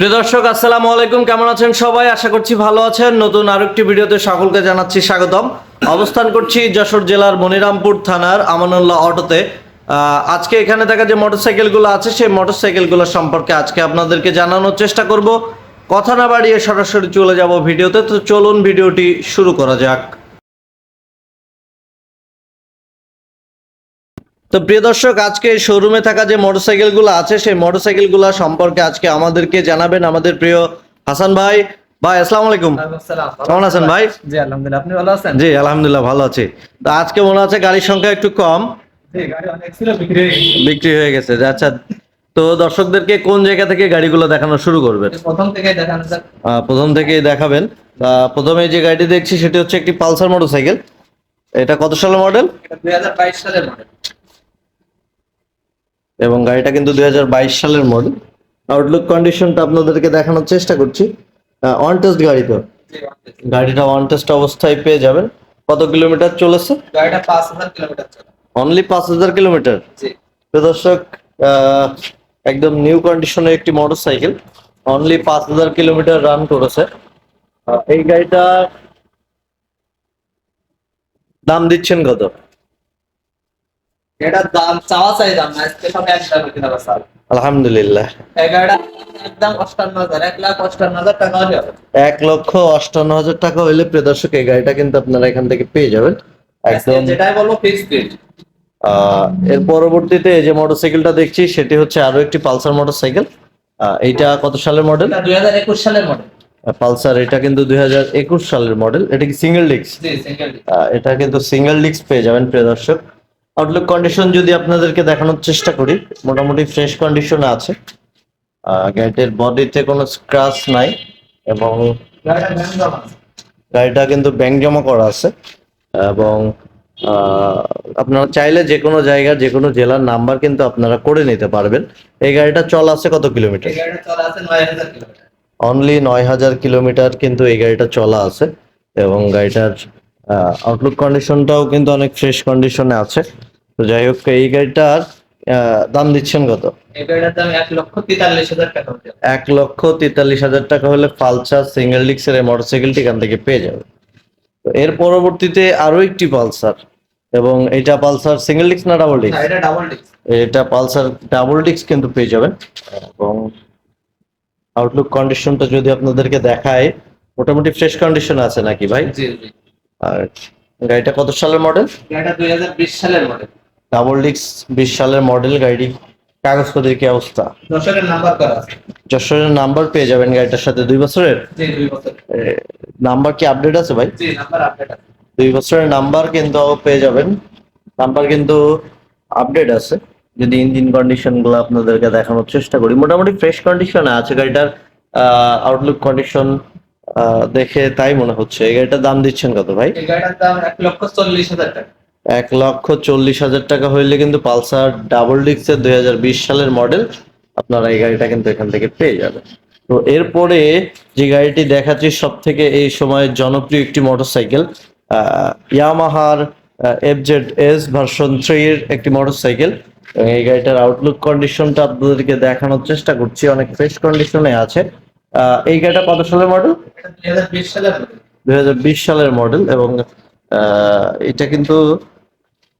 প্রিয় দর্শক, আসসালামু আলাইকুম। কেমন আছেন সবাই? আশা করছি ভালো আছেন। নতুন আরেকটি ভিডিওতে সকলকে জানাচ্ছি স্বাগতম। অবস্থান করছি যশোর জেলার মনিরামপুর থানার আমানুল্লাহ অটোতে। আজকে এখানে দেখা যে মোটরসাইকেলগুলো আছে, সেই মোটরসাইকেলগুলো সম্পর্কে আজকে আপনাদেরকে জানানোর চেষ্টা করব। কথা না বাড়িয়ে সরাসরি চলে যাব ভিডিওতে। তো চলুন ভিডিওটি শুরু করা যাক। তো প্রিয় দর্শক আজকে শোরুমে থাকা যে মোটরসাইকেলগুলো আছে সেই মোটরসাইকেলগুলো সম্পর্কে আজকে আমাদেরকে জানাবেন আমাদের প্রিয় হাসান ভাই। ভাই আসসালামু আলাইকুম। কেমন আছেন ভাই? জি আলহামদুলিল্লাহ। আপনি ভালো আছেন? জি আলহামদুলিল্লাহ ভালো আছি। তো আজকে মনে হচ্ছে গাড়ির সংখ্যা একটু কম। বিক্রি হয়ে গেছে। আচ্ছা। তো দর্শকদেরকে কোন জায়গা থেকে গাড়িগুলো দেখানো শুরু করবেন? প্রথম থেকে দেখানো প্রথম থেকেই দেখাবেন। প্রথমে যে গাড়িটি দেখছি সেটি হচ্ছে একটি পালসার মোটরসাইকেল এটা কত সালের মডেল দুই হাজার বাইশ সালের মডেল এবং গাড়িটা কিন্তু দুই হাজার বাইশ সালের মডেল আউটলুক কন্ডিশনটা আপনাদেরকে দেখানোর চেষ্টা করছি। অন টেস্ট গাড়ি তো গাড়িটা অন টেস্ট অবস্থায় পেয়ে যাবেন। কত কিলোমিটার চলেছে? গাড়িটা পাঁচ হাজার কিলোমিটার অনলি পাঁচ হাজার কিলোমিটার দর্শক একদম নিউ কন্ডিশনের একটি মোটরসাইকেল অনলি পাঁচ হাজার কিলোমিটার রান করেছে। এই গাড়িটা দাম দিচ্ছেন কত? এটার দাম চাওয়া চাই দাম না আজকে সব এক দামে কিনা বেচা আলহামদুলিল্লাহ। এই একদম অষ্টান্ন হাজার এক লাখ অষ্টান্ন হাজার টাকা হলে এক লক্ষ অষ্টান্ন হাজার টাকা হইলে প্রিয় দর্শক এই গাড়িটা কিন্তু আপনারা এখান থেকে পেয়ে যাবেন। একদম যেটাই বলব ফিক্স রেট আহ, এর পরবর্তীতে যে মোটরসাইকেলটা দেখছি সেটি হচ্ছে আরও একটি পালসার মোটরসাইকেল এইটা কত সালের মডেল দুই হাজার একুশ সালের মডেল পালসার এটা কিন্তু দুই হাজার একুশ সালের মডেল এটা কি সিঙ্গেল ডিস্ক এটা কিন্তু সিঙ্গেল ডিস্ক পেয়ে যাবেন প্রিয় দর্শক। আউটলুক কন্ডিশন যদি আপনাদেরকে দেখানোর চেষ্টা করি মোটামুটি ফ্রেশ কন্ডিশনে আছে। গাড়িটির বডিতে কোনো স্ক্র্যাচ নাই এবং গাড়িটা কিন্তু ব্যাংক জমা করা আছে। এবং আপনারা চাইলে যে কোনো জায়গার যে কোনো জেলার নাম্বার কিন্তু আপনারা করে নিতে পারবেন। এই গাড়িটা চল আছে কত কিলোমিটার অনলি নয় হাজার কিলোমিটার কিন্তু এই গাড়িটা চলা আছে। এবং গাড়িটার আউটলুক কন্ডিশনটাও কিন্তু অনেক ফ্রেশ কন্ডিশনে আছে। তো যাই হোক এই গাড়িটার দাম দিচ্ছেন কত? এক লক্ষ তেতাল্লিশ হাজার টাকা হলে পালসার সিঙ্গেল ডিক্সের এই মোটরসাইকেলটি এখান থেকে পেয়ে যাবে তো এর পরবর্তীতে আরও একটি পালসার এবং এটা পালসার সিঙ্গেল ডিক্স না ডাবল ডিক্স এটা পালসার ডাবল ডিক্স কিন্তু পেয়ে যাবেন। এবং আউটলুক কন্ডিশনটা যদি আপনাদেরকে দেখায় মোটামুটি ফ্রেশ কন্ডিশন আছে নাকি ভাই? জি জি। আর গাড়িটা কত সালের মডেল? গাড়িটা দুই হাজার বিশ সালের মডেল। ডাবল ডিক্স বিশ সালের মডেল গাড়ি কাগজপত্রের কি অবস্থা? দশকের নাম্বার করা আছে। যশোরের নাম্বার পেয়ে যাবেন গাড়িটার সাথে দুই বছরের? জি দুই বছর। নাম্বার কি আপডেট আছে ভাই? জি নাম্বার আপডেট আছে। দুই বছরের নাম্বার কিন্তু পেয়ে যাবেন। নাম্বার কিন্তু আপডেট আছে। যদি ইঞ্জিন কন্ডিশনগুলো আপনাদেরকে দেখানোর চেষ্টা করি মোটামুটি ফ্রেশ কন্ডিশনে আছে গাড়িটার আউটলুক কন্ডিশন দেখে তাই মনে হচ্ছে। এই গাড়িটার দাম দিচ্ছেন কত ভাই? এই গাড়িটার দাম এক লক্ষ চল্লিশ হাজার টাকা। এক লক্ষ চল্লিশ হাজার টাকা হইলে কিন্তু পালসার ডাবল ডিক্সের দুই হাজার বিশ সালের মডেল আপনারা এই গাড়িটা কিন্তু এখান থেকে পেয়ে যাবেন। তো এরপরে যে গাড়িটি দেখাচ্ছি সব থেকে এই সময়ের জনপ্রিয় একটি মোটরসাইকেল ইয়ামাহার এফ জেড এস ভার্সন থ্রির একটি মোটরসাইকেল। এই গাড়িটার আউটলুক কন্ডিশনটা আপনাদেরকে দেখানোর চেষ্টা করছি অনেক ফ্রেশ কন্ডিশনে আছে। এই গাড়িটা কত সালের মডেল দুই হাজার বিশ সালের মডেল এবং এটা কিন্তু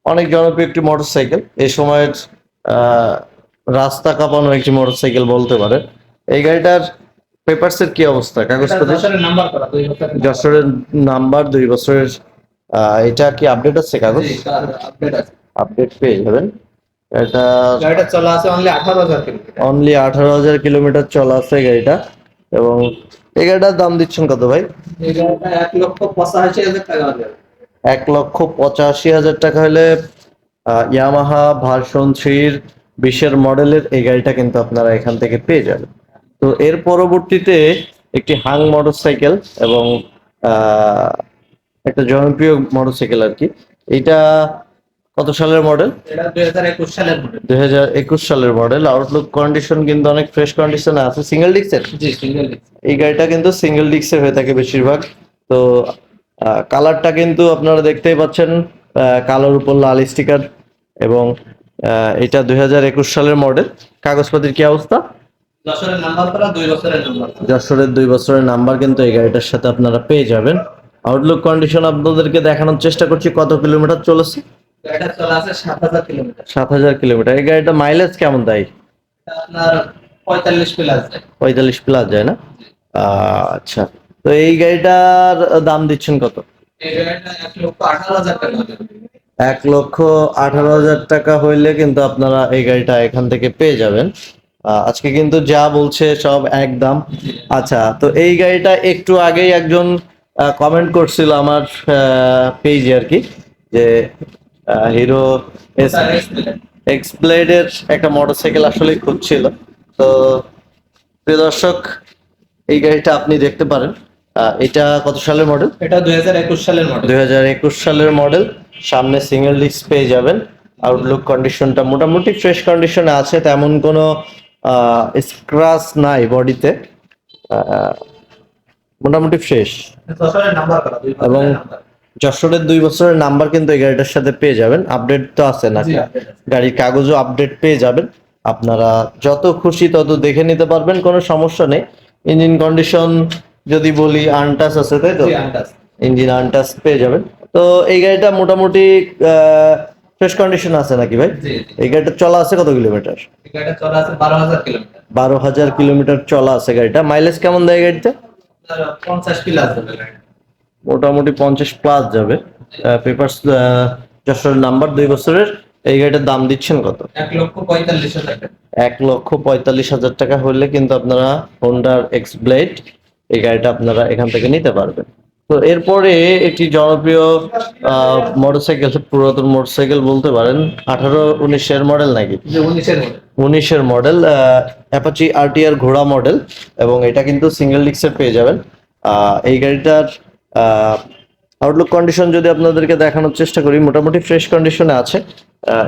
অনেক জনপ্রিয় একটি মোটরসাইকেল এই সময়ের আহ, রাস্তা কাঁপানো একটি মোটরসাইকেল বলতে পারে। এই গাড়িটার পেপারস এর কি অবস্থা? কাগজপত্র যশোরের নাম্বার দুই বছরের এটা কি আপডেট আছে কাগজ? আপডেট পেয়ে যাবেন। এটা গাড়িটা চলা আছে অনলি আঠারো হাজার কিলোমিটার অনলি আঠারো হাজার কিলোমিটার চলা আছে গাড়িটা। এবং এই গাড়িটার দাম দিচ্ছেন কত ভাই? এক লক্ষ পঁচাশি হাজার টাকা এক লক্ষ পঁচাশি হাজার টাকা হলে ইয়ামাহা ভার্সন থ্রির বিশের মডেলের এই গাড়িটা কিন্তু আপনারা এখান থেকে পেয়ে যাবেন। তো এর পরবর্তীতে একটি হাং মোটরসাইকেল এবং আহ, একটা জনপ্রিয় মোটরসাইকেল আর কি। এটা কত সালের মডেল? এটা দুই হাজার একুশ সালের মডেল। আউটলুক কন্ডিশন কিন্তু অনেক ফ্রেশ কন্ডিশনে আছে। সিঙ্গেল ডিক্সের এই গাড়িটা কিন্তু সিঙ্গেল ডিক্সের হয়ে থাকে বেশিরভাগ। তো কালারটা কিন্তু আপনারা দেখতেই পাচ্ছেন কালোর উপর লাল স্টিকার এবং এটা দুই হাজার একুশ সালের মডেল। কাগজপাতির কি অবস্থা? যশোরের দুই বছরের নাম্বার কিন্তু এই গাড়িটার সাথে আপনারা পেয়ে যাবেন। আউটলুক কন্ডিশন আপনাদেরকে দেখানোর চেষ্টা করছি কত কিলোমিটার চলেছে? গাড়িটা চলা আছে সাত হাজার কিলোমিটার। সাত হাজার কিলোমিটার। এই গাড়িটা মাইলেজ কেমন দেয় আপনার পঁয়তাল্লিশ প্লাস যায়। পঁয়তাল্লিশ প্লাস যায় না? আহ, আচ্ছা। তো এই গাড়িটার দাম দিচ্ছেন কত? এই গাড়িটা এক লক্ষ আঠারো হাজার টাকা। এক লক্ষ আঠারো হাজার টাকা হইলে কিন্তু আপনারা এই গাড়িটা এখান থেকে পেয়ে যাবেন। আজকে কিন্তু যা বলছে সব একদম। আচ্ছা তো এই গাড়িটা একটু আগেই একজন কমেন্ট করছিল আমার পেজে আর কি যে হিরো। এক্সপ্লেডের একটা মোটরসাইকেল আসলে খুঁজছিল তো প্রিয় দর্শক এই গাড়িটা আপনি দেখতে পারেন। এটা কত সালের মডেল এটা দুই হাজার একুশ সালের মডেল দুই হাজার একুশ সালের মডেল সামনে সিঙ্গেল ডিস্ক পেয়ে যাবেন। আউটলুক কন্ডিশনটা মোটামুটি ফ্রেশ কন্ডিশনে আছে তেমন কোনো স্ক্রাচ নাই বডিতে মোটামুটি ফ্রেশ এবং যশোরের দুই বছরের নাম্বার কিন্তু এই গাড়িটার সাথে পেয়ে যাবেন। আপডেট তো আছে না। আছে। গাড়ির কাগজও আপডেট পেয়ে যাবেন। আপনারা যত খুশি তত দেখে নিতে পারবেন কোনো সমস্যা নেই। ইঞ্জিন কন্ডিশন যদি বলি আনটাস আছে তাই তো? ইঞ্জিন আনটাস পেয়ে যাবেন। তো এই গাড়িটা মোটামুটি ফ্রেশ কন্ডিশন আছে নাকি ভাই। এই গাড়িটা চলা আছে কত কিলোমিটার এই গাড়িটা চলা আছে বারো হাজার কিলোমিটার চলা আছে গাড়িটা। মাইলেজ কেমন দেয় গাড়িটা পঞ্চাশ হবে গাড়ি মোটামুটি পঞ্চাশ প্লাস যাবে। পেপার যশোরের নাম্বার দুই বছরের। এই গাড়িটার দাম দিচ্ছেন কত? এক লক্ষ পঁয়তাল্লিশ হাজার টাকা। এক লক্ষ পঁয়তাল্লিশ হাজার টাকা হলে কিন্তু আপনারা হোন্ডার এক্স ব্লেড এই গাড়িটা আপনারা এখান থেকে নিতে পারবেন। তো এরপরে একটি জনপ্রিয় মোটরসাইকেল পুরাতন মোটরসাইকেল বলতে পারেন আঠারো উনিশের মডেল নাকি? উনিশের মডেল অ্যাপাচি আরটিআর ঘোড়া মডেল এবং এটা কিন্তু সিঙ্গেল ডিক্সের পেয়ে যাবেন। আহ, এই গাড়িটার আউটলুক কন্ডিশন যদি আপনাদেরকে দেখানোর চেষ্টা করি মোটামুটি ফ্রেশ কন্ডিশনে আছে।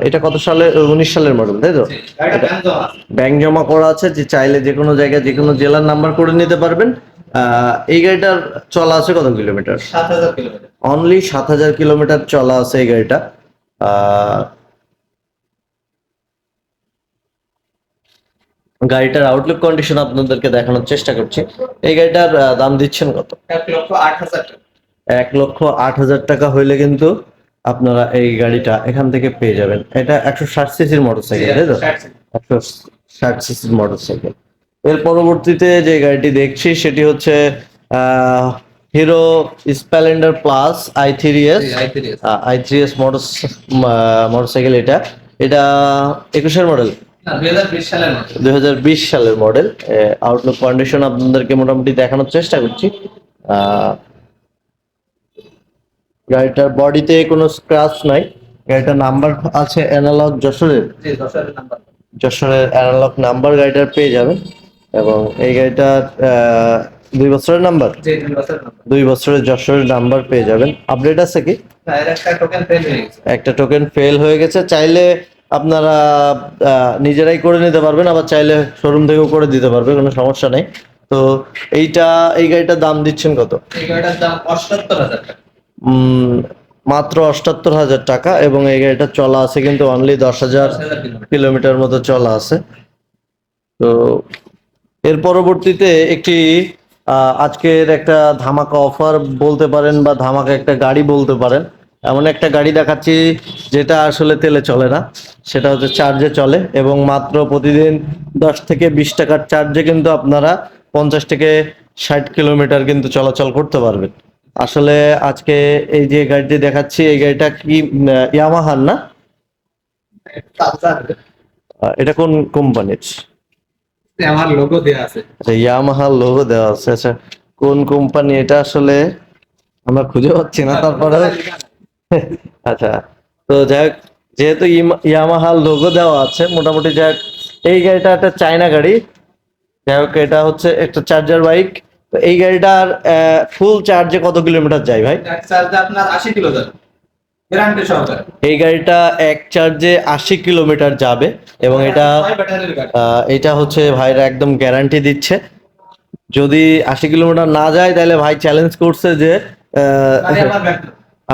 এটা কত সালে? উনিশ সালের মডেল তাই তো? ব্যাংক জমা করা আছে যে চাইলে যে কোনো জায়গায় যে কোনো জেলার নাম্বার করে নিতে পারবেন। আহ, এই গাড়িটার চলা আছে কত কিলোমিটার সাত হাজার কিলোমিটার অনলি সাত হাজার কিলোমিটার চলা আছে এই গাড়িটা। গাড়িটার আউটলুক কন্ডিশন আপনাদেরকে দেখানোর চেষ্টা করছি। এই গাড়িটার দাম দিচ্ছেন কত? এক লক্ষ আট হাজার টাকা। এক লক্ষ আট হাজার টাকা হইলে কিন্তু আপনারা এই গাড়িটা এখান থেকে পেয়ে যাবেন। এটা একশো ষাট সিসির মোটরসাইকেল তাই তো? একশো ষাট সিসির। মোটরসাইকেল এর পরবর্তীতে যে গাড়িটি দেখছি সেটি হচ্ছে Hero splendor plus I three S I three S motor motorcycle এটা। এটা একুশের মডেল দুই হাজার বিশ সালের মডেল আউটলুক কন্ডিশন আপনাদেরকে মোটামুটি দেখানোর চেষ্টা করছি। গাড়িটার বডিতে কোনো স্ক্র্যাচ নাই। গাড়িটার নাম্বার আছে অ্যানালগ যশোরের। যশোরের অ্যানালগ নাম্বার গাড়িটার পেয়ে যাবেন। এবং এই গাড়িটার দুই বছরের নাম্বার দুই বছরের যশোরের নাম্বার পেয়ে যাবেন। আপডেট আছে কি? একটা টোকেন ফেল হয়ে গেছে। চাইলে আপনারা নিজেরাই করে নিতে পারবেন আবার চাইলে শোরুম থেকেও করে দিতে পারবে কোনো সমস্যা নেই। তো এইটা এই গাড়িটার দাম দিচ্ছেন কত? এই গাড়িটার দাম অষ্টাত্তর হাজার টাকা। মাত্র অষ্টাত্তর হাজার টাকা এবং এই গাড়িটা চলা আছে কিন্তু অনলি দশ হাজার কিলোমিটার। কিলোমিটার মতো চলা আছে। তো এর পরবর্তীতে একটি আজকের একটা ধামাকা অফার বলতে পারেন বা ধামাকা একটা গাড়ি বলতে পারেন। এমন একটা গাড়ি দেখাচ্ছি যেটা আসলে তেলে চলে না। সেটা হচ্ছে চার্জে চলে এবং মাত্র প্রতিদিন দশ থেকে বিশ টাকার চার্জে কিন্তু আপনারা পঞ্চাশ থেকে ষাট কিলোমিটার কিন্তু চলাচল করতে পারবেন। আসলে আজকে এই যে গাড়িটি দেখাচ্ছি এই গাড়িটা কি ইয়ামাহার না? এটা কোন কোম্পানির লোগো দেওয়া আছে। আচ্ছা ইয়ামাহার লোগো দেওয়া আছে। আচ্ছা কোন কোম্পানি এটা আসলে আমরা খুঁজে পাচ্ছি না তারপরে আচ্ছা তো যাই হোক যেহেতু ইয়ামাহার লোগো দেওয়া আছে মোটামুটি যাই এই গাড়িটা একটা চায়না গাড়ি। যাই হোক এটা হচ্ছে একটা চার্জার বাইক তো এই গাড়িটার ফুল চার্জে কত কিলোমিটার যায় ভাই? আপনার আশি কিলো এই গাড়িটা এক চার্জে আশি কিলোমিটার যাবে এবং এটা গাড়ি। আহ, এটা হচ্ছে ভাইরা একদম গ্যারান্টি দিচ্ছে। যদি আশি কিলোমিটার না যায় তাহলে ভাই চ্যালেঞ্জ করছে যে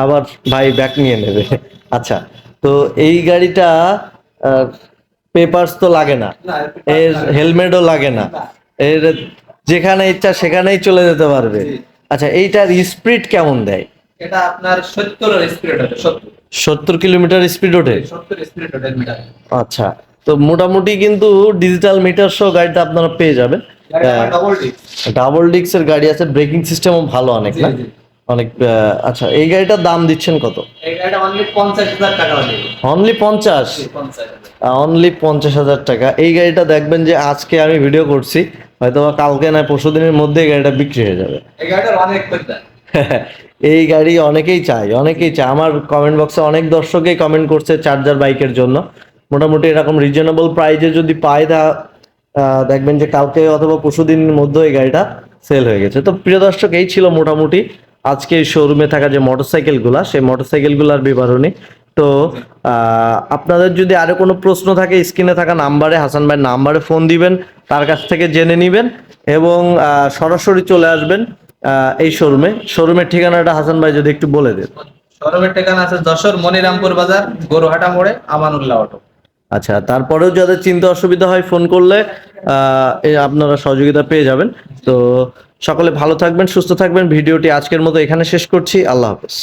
আবার ভাই ব্যাক নিয়ে নেবে। আচ্ছা তো এই গাড়িটা পেপারস তো লাগে না। এর হেলমেটও লাগে না। এর যেখানে ইচ্ছা সেখানেই চলে যেতে পারবে। আচ্ছা এইটার স্পিড কেমন দেয়? এটা আপনার সত্তর স্পিড হবে সত্তর। কিলোমিটার স্পিড ওঠে? স্পিড মিটার আচ্ছা তো মোটামুটি কিন্তু ডিজিটাল মিটার সহ গাড়িটা আপনারা পেয়ে যাবেন। ডবল ডিস্ক ডাবল ডিক্সের গাড়ি আছে ব্রেকিং সিস্টেমও ভালো অনেক না। অনেক আচ্ছা এই গাড়িটার দাম দিচ্ছেন কত? এই গাড়িটা অনলি পঞ্চাশ হাজার টাকা হবে অনলি পঞ্চাশ? অনলি পঞ্চাশ হাজার। টাকা। এই গাড়িটা দেখবেন যে আজকে আমি ভিডিও করছি হয়তো বা কালকে নয় পরশু দিনের মধ্যে এই গাড়িটা বিক্রি হয়ে যাবে। এই অনেক এই গাড়ি অনেকেই চায় অনেকেই চায়। আমার কমেন্ট বক্সে অনেক দর্শকেই কমেন্ট করছে চার্জার বাইকের জন্য। মোটামুটি এরকম রিজনেবল প্রাইজে যদি পায় তা দেখবেন যে কালকে অথবা পরশু দিনের মধ্যে এই গাড়িটা সেল হয়ে গেছে। তো প্রিয় দর্শক এই ছিল মোটামুটি আজকে শোরুমে থাকা যে মোটরসাইকেলগুলা সেই মোটরসাইকেলগুলার বিবরণী। তো আপনাদের যদি আরও কোনো প্রশ্ন থাকে স্ক্রিনে থাকা নাম্বারে হাসান ভাইয়ের নাম্বারে ফোন দিবেন তার কাছ থেকে জেনে নেবেন এবং সরাসরি চলে আসবেন এই শোরুমে শোরুমের ঠিকানাটা হাসান ভাই যদি একটু বলে দেন। শোরুমের ঠিকানা আছে যশোর মনিরামপুর বাজার গরুহাটা মোড়ে আমানুল্লাহ অটো। আচ্ছা তারপরেও যাদের চিন্তা অসুবিধা হয় ফোন করলে আপনারা সহযোগিতা পেয়ে যাবেন। তো সকলে ভালো থাকবেন সুস্থ থাকবেন। ভিডিওটি আজকের মতো এখানে শেষ করছি। আল্লাহ হাফেজ।